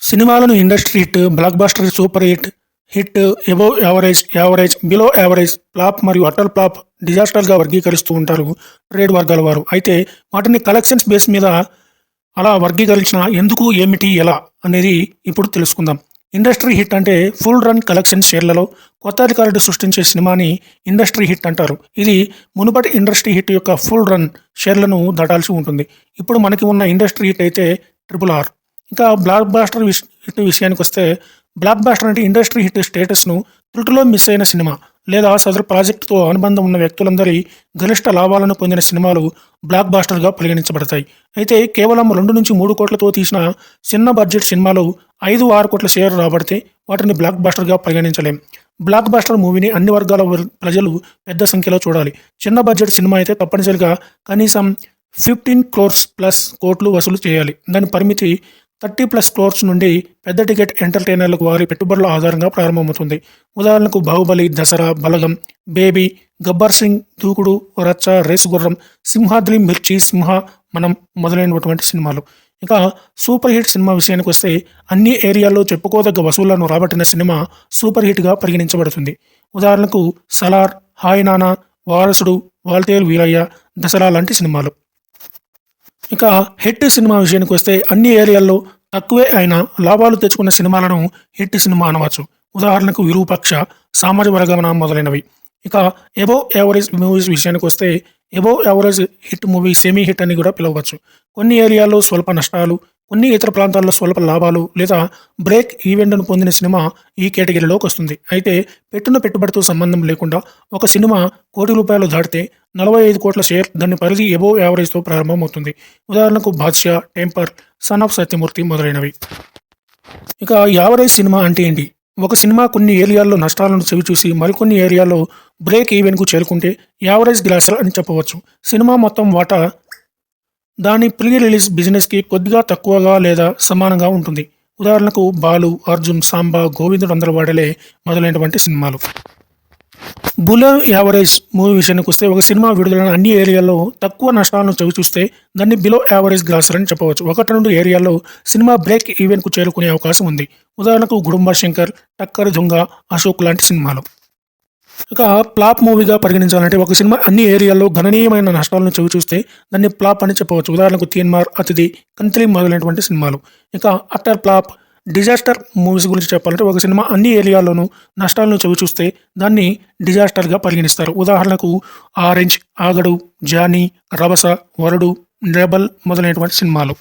సినిమాలను industry hit blockbuster super hit hit above average average below average flop మరియు utter flop డిజాస్టర్గా వర్గీకరిస్తూ ఉంటారు trade వర్గాల వారు. అయితే వాటిని కలెక్షన్స్ బేస్ మీద అలా వర్గీకరించిన ఎందుకు ఏమిటి ఎలా అనేది ఇప్పుడు తెలుసుకుందాం. ఇండస్ట్రీ హిట్ అంటే ఫుల్ రన్ కలెక్షన్ షేర్లలో కొత్త రికార్డు సృష్టించే సినిమాని ఇండస్ట్రీ హిట్ అంటారు. ఇది మునుపటి ఇండస్ట్రీ హిట్ యొక్క ఫుల్ రన్ షేర్లను దాటాల్సి ఉంటుంది. ఇప్పుడు మనకి ఉన్న ఇండస్ట్రీ హిట్ అయితే ట్రిపుల్ ఆర్ ఇంకా బ్లాక్ బాస్టర్ విష్ హిట్ విషయానికి వస్తే బ్లాక్ బాస్టర్ అంటే ఇండస్ట్రీ హిట్ స్టేటస్ను త్రుటిలో మిస్ అయిన సినిమా లేదా సదరు ప్రాజెక్టుతో అనుబంధం ఉన్న వ్యక్తులందరి గరిష్ట లాభాలను పొందిన సినిమాలు బ్లాక్ బాస్టర్గా పరిగణించబడతాయి. అయితే కేవలం రెండు నుంచి మూడు కోట్లతో తీసిన చిన్న బడ్జెట్ సినిమాలు ఐదు ఆరు కోట్ల షేర్ రాబడితే వాటిని బ్లాక్ బాస్టర్గా పరిగణించలేం. బ్లాక్ బాస్టర్ మూవీని అన్ని వర్గాల ప్రజలు పెద్ద సంఖ్యలో చూడాలి. చిన్న బడ్జెట్ సినిమా అయితే తప్పనిసరిగా కనీసం ఫిఫ్టీన్ క్రోర్స్ ప్లస్ కోట్లు వసూలు చేయాలి. దాని పరిమితి థర్టీ ప్లస్ క్రోర్స్ నుండి పెద్ద టికెట్ ఎంటర్టైనర్లకు వారి పెట్టుబడుల ఆధారంగా ప్రారంభమవుతుంది. ఉదాహరణకు బాహుబలి దసరా బలగం బేబీ గబ్బర్ సింగ్ దూకుడు రచ్చ రేసు గుర్రం సింహాద్రి మిర్చి సింహ మనం మొదలైనటువంటి సినిమాలు. ఇక సూపర్ హిట్ సినిమా విషయానికి వస్తే అన్ని ఏరియాల్లో చెప్పుకోదగ్గ వసూళ్ళను రాబట్టిన సినిమా సూపర్ హిట్గా పరిగణించబడుతుంది. ఉదాహరణకు సలార్ హాయ్ నానా వారసుడు వాల్తేరు వీరయ్య దసరా లాంటి సినిమాలు. ఇక హిట్ సినిమా విషయానికి వస్తే అన్ని ఏరియాల్లో తక్కువే అయినా లాభాలు తెచ్చుకున్న సినిమాలను హిట్ సినిమా అనవచ్చు. ఉదాహరణకు విరూపక్ష సామాజిక వర్గమన మొదలైనవి. ఇక ఎబో యావరేజ్ మూవీస్ విషయానికి వస్తే above average hit movie semi hit అని కూడా పిలవచ్చు. కొన్ని ఏరియాల్లో స్వల్ప నష్టాలు కొన్ని ఇతర ప్రాంతాల్లో స్వల్ప లాభాలు లేదా బ్రేక్ ఈవెంట్ను పొందిన సినిమా ఈ కేటగిరీలోకి వస్తుంది. అయితే పెట్టిన పెట్టుబడితో సంబంధం లేకుండా ఒక సినిమా కోటి రూపాయలు దాటితే నలభై ఐదు కోట్ల షేర్ దాని పరిధి ఎబో యావరేజ్తో ప్రారంభమవుతుంది. ఉదాహరణకు Baadshah temper son of Satyamurthy మొదలైనవి. ఇక యావరేజ్ సినిమా అంటే ఏంటి? ఒక సినిమా కొన్ని ఏరియాల్లో నష్టాలను చవిచూసి మరికొన్ని ఏరియాల్లో బ్రేక్ ఈవెన్కు చేరుకుంటే యావరేజ్ గ్లాసర్ అని చెప్పవచ్చు. సినిమా మొత్తం వాటా? దాని ప్రీ రిలీజ్ బిజినెస్కి కొద్దిగా తక్కువగా లేదా సమానంగా ఉంటుంది. ఉదాహరణకు బాలు అర్జున్ సాంబా గోవిందుడు అందరవాడలే మొదలైనటువంటి సినిమాలు. బులో యావరేజ్ మూవీ విషయానికి వస్తే ఒక సినిమా విడుదలైన అన్ని ఏరియాల్లో తక్కువ నష్టాలను చవి చూస్తే దాన్ని బిలో యావరేజ్ గ్రాసర్ అని చెప్పవచ్చు. ఒకటి రెండు ఏరియాల్లో సినిమా బ్రేక్ ఈవెంట్కు చేరుకునే అవకాశం ఉంది. ఉదాహరణకు గుడుంబ శంకర్ టక్కర్ దొంగ అశోక్ లాంటి సినిమాలు. ఇక ప్లాప్ మూవీగా పరిగణించాలంటే ఒక సినిమా అన్ని ఏరియాల్లో గణనీయమైన నష్టాలను చవి చూస్తే దాన్ని ప్లాప్ అని చెప్పవచ్చు. ఉదాహరణకు తీన్మార్ అతిథి కంత్రి మొదలైనటువంటి సినిమాలు. ఇక అట్టర్ ప్లాప్ డిజాస్టర్ మూవీస్ గురించి చెప్పాలంటే ఒక సినిమా అన్ని ఏరియాల్లోనూ నష్టాలను చవి చూస్తే దాన్ని డిజాస్టర్గా పరిగణిస్తారు. ఉదాహరణకు ఆరెంజ్ ఆగడు జానీ రభస వరుడు రెబల్ మొదలైనటువంటి సినిమాలు.